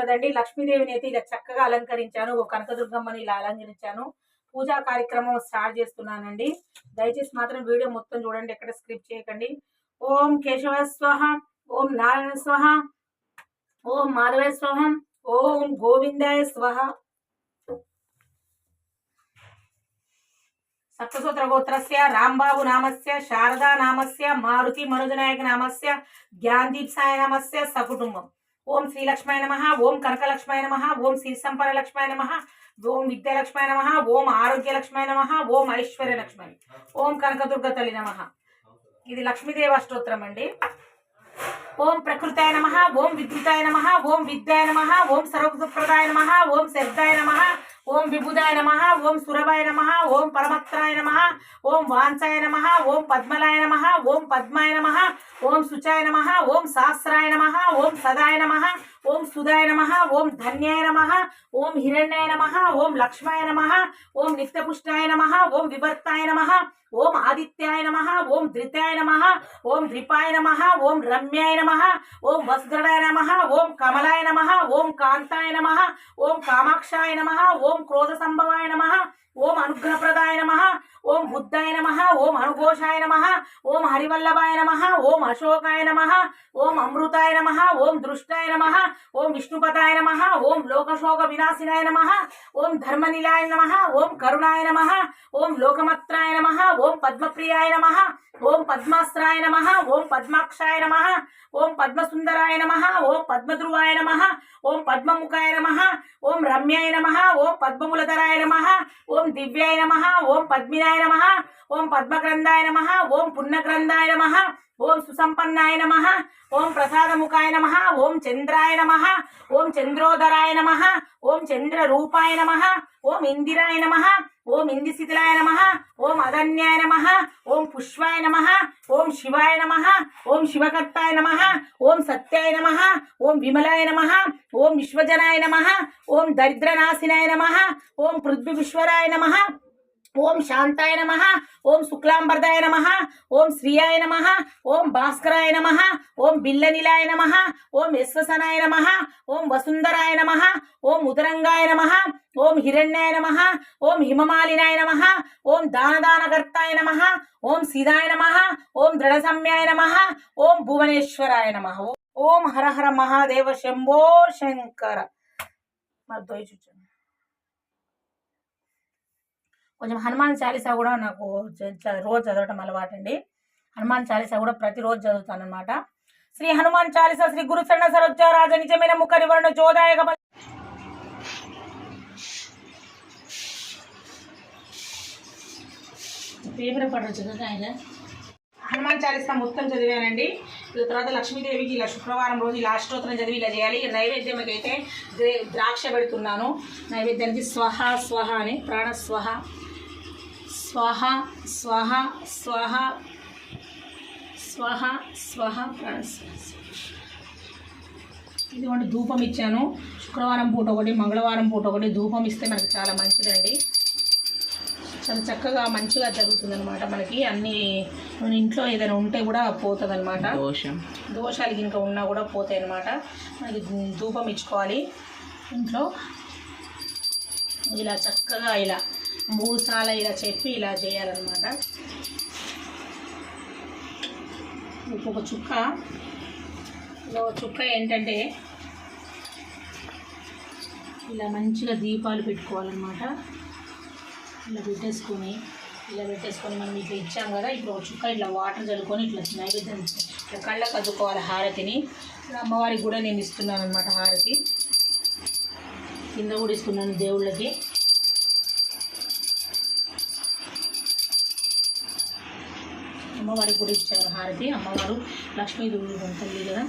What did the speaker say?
కదండి. లక్ష్మీదేవిని అయితే ఇలా చక్కగా అలంకరించాను. ఓ కనకదుర్గమ్మని ఇలా అలంకరించాను. పూజా కార్యక్రమం స్టార్ట్ చేస్తున్నానండి. దయచేసి మాత్రం వీడియో మొత్తం చూడండి. ఎక్కడ స్క్రిప్ట్ చేయకండి. ఓం కేశవ స్వహ ఓం నారాయణ స్వహ ఓం మాధవ స్వహం ఓం గోవిందాయ స్వహ. సప్తసూత్ర గోత్రస్య రాంబాబు నామస్య శారదా నామస్య మారుతి మనుజనాయక నామస్య జ్ఞానదీప్సాయ నామస్య సకుటుంబం. ఓం శ్రీలక్ష్మాయ నమ ఓం కనకలక్ష్మాయ నమ ఓం శ్రీ సంపర లక్ష్మాయ నమ ఓం విద్యాలక్ష్మాయ నమ ఓం ఆరోగ్య ఆరోగ్యలక్ష్మాయ నమ ఓం ఐశ్వర్య లక్ష్మాయ ఓం కనకదుర్గ తల్లి నమ ఇది లక్ష్మీదేవ అష్టోత్తరం అండి ఓం ప్రకృతాయ నమ ఓం విద్యుతాయ నమ ఓం విద్యాయ నమ ఓం సర్వసుప్రదాయ నమ ఓం శబ్దాయ నమ ఓం విభుదాయ నమ ఓం సురభాయ నమ ఓం పరమత్రాయ నమ ఓం వాంఛాయ నమ ఓం పద్మలాయ నమ ఓం పద్మాయ నమ ఓం శుచాయ నమ ఓం సహస్రాయ నమ ఓం సదాయ నమ ఓం సుధాయ నమ ఓం ధన్యాయ నమ ఓం హిరణ్యాయ నమ ఓం లక్ష్మాయ నమ ఓం నిత్యపుష్టాయ నమ ఓం వివర్తాయ నమ ఓం ఆదిత్యాయ నమ ఓం ధృతాయ నమ ఓం ద్రిపాయ నమ ఓం రమ్యాయ నమ ఓం వసుధరాయ నమ ఓం కమలాయ నమ ఓం కాంతాయ నమ ఓం కామాక్షాయ నమ ఓం క్రోధ సంభవాయ నమ ఓం అనుగ్రహప్రదాయ నమ ఓం బుద్ధాయ నమ ఓం అనుఘోషాయ నమ ఓం హరివల్లభాయ నమ ఓం అశోకాయ నమ ఓం అమృతాయ నమ ఓం దృష్టాయ నమ ఓం విష్ణుపదాయ నమ ఓం లోకశోక వినాశినాయ నమ ఓం ధర్మనిలాయ నమ ఓం కరుణాయ నమ ఓం లోకమత్రాయ నమ ఓం పద్మప్రియాయ నమ ఓం పద్మాస్త్రాయ నమ ఓం పద్మాక్షాయ నమ ఓం పద్మసుందరాయ నమ ఓం పద్మధ్రువాయ నమ ఓం పద్మముఖాయ నమ ఓం రమ్యాయ నమ ఓం పద్మములధరాయ నమ ఓం దివ్యాయ నమ ఓం పద్మినాయ నమ ఓం పద్మగ్రంథాయ నమ ఓం పుణ్యగ్రంథాయ నమ ఓం సుసంపన్నాయ నమ ఓం ప్రసాదముఖాయ నమ ఓం చంద్రాయ నమ ఓం చంద్రోదరాయ నమ ఓం చంద్రరూపాయ నమ ఓం ఇందిరాయ నమ ఓం ఇందిశిథిలాయ నమ ఓం అదన్యాయ నమ ఓం పుష్పాయ నమ ఓం శివాయ నమ ఓం శివకర్తాయ నమ ఓం సత్యాయ నమ ఓం విమలాయ నమ ఓం విశ్వజనాయ నమ ఓం దరిద్రనాశినాయ నమ ఓం పృథ్వీశ్వరాయ నమ ఓం శాంతాయ నమ ఓం శుక్లాంబరదాయ నమ ఓం శ్రీయాయ నమ ఓం భాస్కరాయ నమ ఓం బిల్లనిలాయ నమ ఓం యశ్వసనాయ నమ ఓం వసుంధరాయ నమ ఓం ఉదరంగాయ నమ ఓం హిరణ్యాయ నమ ఓం హిమమాలినాయ నమ ఓం దానదానకర్తాయ నమ ఓం సిదాయ నమ ఓం దృఢసమ్యాయ నమ ఓం భువనేశ్వరాయ నమ ఓం హర హర మహాదేవ శంభో శంకర మరి దొయ్యి కొంచెం హనుమాన్ చాలీసా కూడా నాకు రోజు చదవటం అలవాటండి. హనుమాన్ చాలీసా కూడా ప్రతిరోజు చదువుతాను అనమాట శ్రీ హనుమాన్ చాలీసా శ్రీ గురు చరణ సరోజ రాజ నిజమైన ముఖ నివరణ జోదాయక బల- పేపర్ పడవచ్చు కదా ఆయన? హనుమాన్ చాలీసా మొత్తం చదివానండి. తర్వాత లక్ష్మీదేవికి ఇలా శుక్రవారం రోజు ఇలా అష్టోత్తరం చదివి ఇలా చేయాలి. ఇక నైవేద్యంకి అయితే ద్రాక్ష పెడుతున్నాను. నైవేద్యానికి స్వహ స్వహ అని ప్రాణ స్వహ. స్వహ స్వహ స్వహ స్వహ స్వహ స్వహ ఇదిగోండి ధూపం ఇచ్చాను. శుక్రవారం పూట ఒకటి మంగళవారం పూట ఒకటి ధూపం ఇస్తే మనకి చాలా మంచిదండి. చాలా చక్కగా మంచిగా జరుగుతుంది అనమాట మనకి. అన్ని మన ఇంట్లో ఏదైనా ఉంటే కూడా పోతుంది అనమాట దోషం. దోషాలు ఇంకా ఉన్నా కూడా పోతాయి అనమాట మనకి ధూపం ఇచ్చుకోవాలి ఇంట్లో. ఇలా చక్కగా ఇలా మూడు సార్లు ఇలా చెప్పి ఇలా చేయాలన్నమాట. ఇంకొక చుక్క. ఇంకొక చుక్క ఏంటంటే ఇలా మంచిగా దీపాలు పెట్టుకోవాలన్నమాట. ఇలా పెట్టేసుకొని ఇలా పెట్టేసుకొని మనం ఇట్లా ఇచ్చాం కదా ఇప్పుడు ఒక చుక్క ఇట్లా వాటర్ చల్లుకొని ఇట్లా నైవేద్యం ఇట్లా కళ్ళకు అద్దుకోవాలి హారతిని. అమ్మవారికి కూడా నేను ఇస్తున్నాను అనమాట హారతి. కింద కూడా ఇస్తున్నాను దేవుళ్ళకి. అమ్మవారికి కూడా ఇచ్చాను హారతి. అమ్మవారు లక్ష్మీదేవి తల్లి కదా.